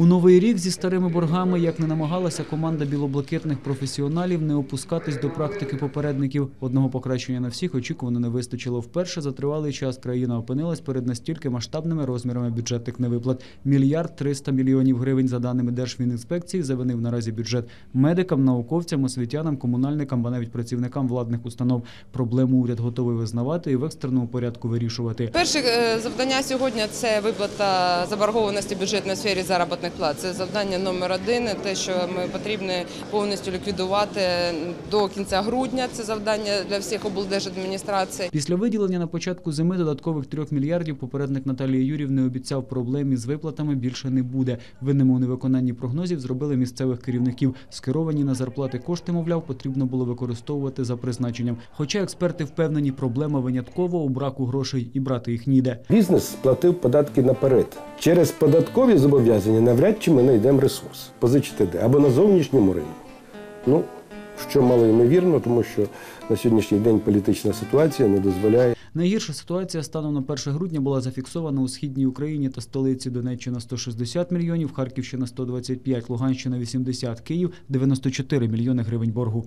У новий рік зі старими боргами, як не намагалася команда білоблакитних професіоналів не опускатись до практики попередників. Одного покращення на всіх очікувано не вистачило. Вперше за тривалий час країна опинилась перед настільки масштабними розмірами бюджетних невиплат. Мільярд триста мільйонів гривень, за даними Держфінінспекції, завинив наразі бюджет медикам, науковцям, освітянам, комунальникам, ба навіть працівникам владних установ. Проблему уряд готовий визнавати і в екстреному порядку вирішувати. Перше е, завдання сьогодні це виплата заборгованості бюджетної сфері заробітних плат. Це завдання номер один. Те, що ми потрібно повністю ліквідувати до кінця грудня. Це завдання для всіх облдержадміністрацій. Після виділення на початку зими додаткових трьох мільярдів попередник Наталії Юрівни обіцяв, проблем із виплатами більше не буде. Винними у невиконанні прогнозів зробили місцевих керівників. Скеровані на зарплати кошти, мовляв, потрібно було використовувати за призначенням. Хоча експерти впевнені, проблема винятково у браку грошей і брати їх ніде. Бізнес сплатив податки наперед. Через податкові зобов'язання навряд чи ми знайдемо ресурс позичити де або на зовнішньому ринку. Ну, що мало ймовірно, тому що на сьогоднішній день політична ситуація не дозволяє. Найгірша ситуація станом на 1 грудня була зафіксована у східній Україні та столиці Донеччина 160 мільйонів, Харківщина 125, Луганщина 80, Київ 94 мільйони гривень боргу.